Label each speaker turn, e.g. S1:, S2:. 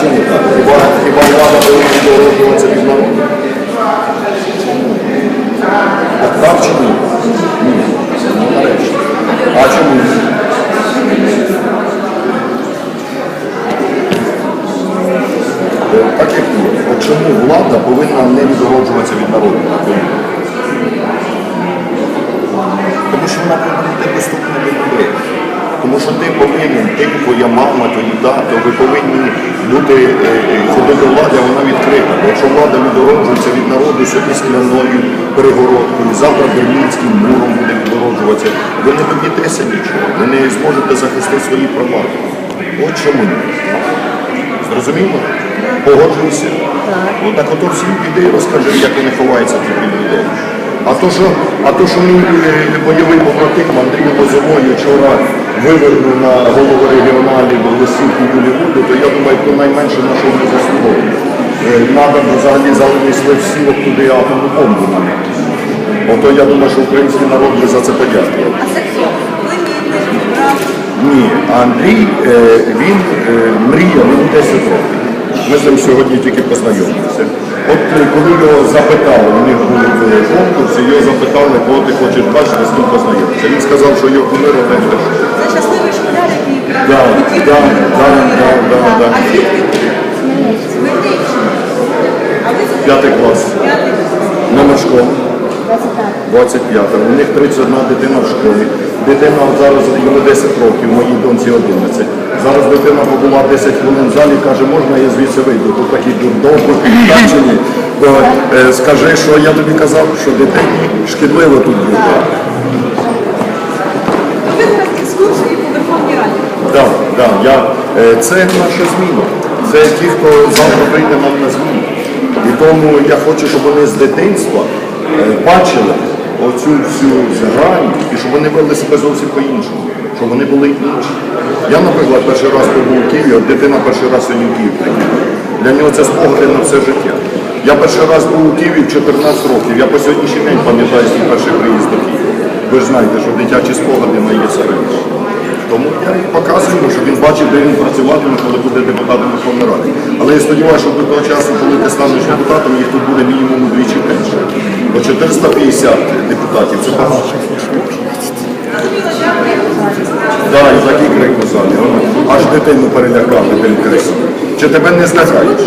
S1: чому так? Хіба, хіба влада повинна відгороджуватися від народу? Так, так чи ні? Ні. Ну. А чому? ні? Так як ні. От чому влада повинна не відгороджуватися від народу? Тому що вона повинна бути доступна до людей. Тому що ти повинен, ти, твоя мама, твої повинні е, е, ходити влади, вона відкрита. Якщо влада відгороджується від народу сьогодні скляною перегородкою, завтра Берлінським муром буде відгороджуватися, ви не доб'єтеся нічого, ви не зможете захистити свої права. От чому ні. Зрозуміло? Погоджуюся? Ну так ото всім піди і розкажи, як вони ховаються тут від людей. А то, що, а то, що мій е, бойовий побратим Андрій Лозовой вчора вивернув на голову регіоналів листівку Голлівуду, то я думаю, то найменше на що ми заслуговуємо. Треба взагалі занесли всі от туди атомну бомбу на них. Ото я думаю, що український народ би за це подякував. Ні, Андрій, е, він е, мріяв йому 10 років. Ми з ним сьогодні тільки познайомилися. От е, коли його запитали, у них були е, конкурси, його запитали, кого ти хочеш бачити, з ким познайомитися. Він сказав, що його кумир Олег Ляшко.
S2: Це щасливий школяр, який
S1: Да,
S2: хотів
S1: да, да, да.
S2: А звідки?
S1: П'ятий клас. Номер школи. 25. У них 31 дитина в школі. Дитина зараз йому 10 років, моїй доньці 11. Зараз дитина побула 10 хвилин в залі, каже, можна я звідси вийду? Тут такий чи ні? Е, скажи, що я тобі казав, що дитині шкідливо тут бути.
S2: Ви зараз екскурсії по Верховній Раді.
S1: Так, так, я, е, це наша зміна. Це ті, хто завтра прийде нам на зміну. І тому я хочу, щоб вони з дитинства е, бачили оцю всю грань, і щоб вони вели себе зовсім по-іншому, щоб вони були інші. Я, наприклад, перший раз побув у Києві, от дитина перший раз сьогодні в Київ приїхала. Для нього це спогади на все життя. Я перший раз був у Києві в 14 років. Я по сьогоднішній день пам'ятаю свій перший приїзд до Києва. Ви ж знаєте, що дитячі спогади на є серед. Тому я показую йому, щоб він бачив, де він працюватиме, коли буде депутатом Верховної Ради. Але я сподіваюся, що до того часу, коли ти станеш депутатом, їх тут буде мінімум двічі менше. Бо 450 депутатів це багато. Так, і такий крик у залі. Аж дитину перелякав, дитин криком. Чи тебе не злякають?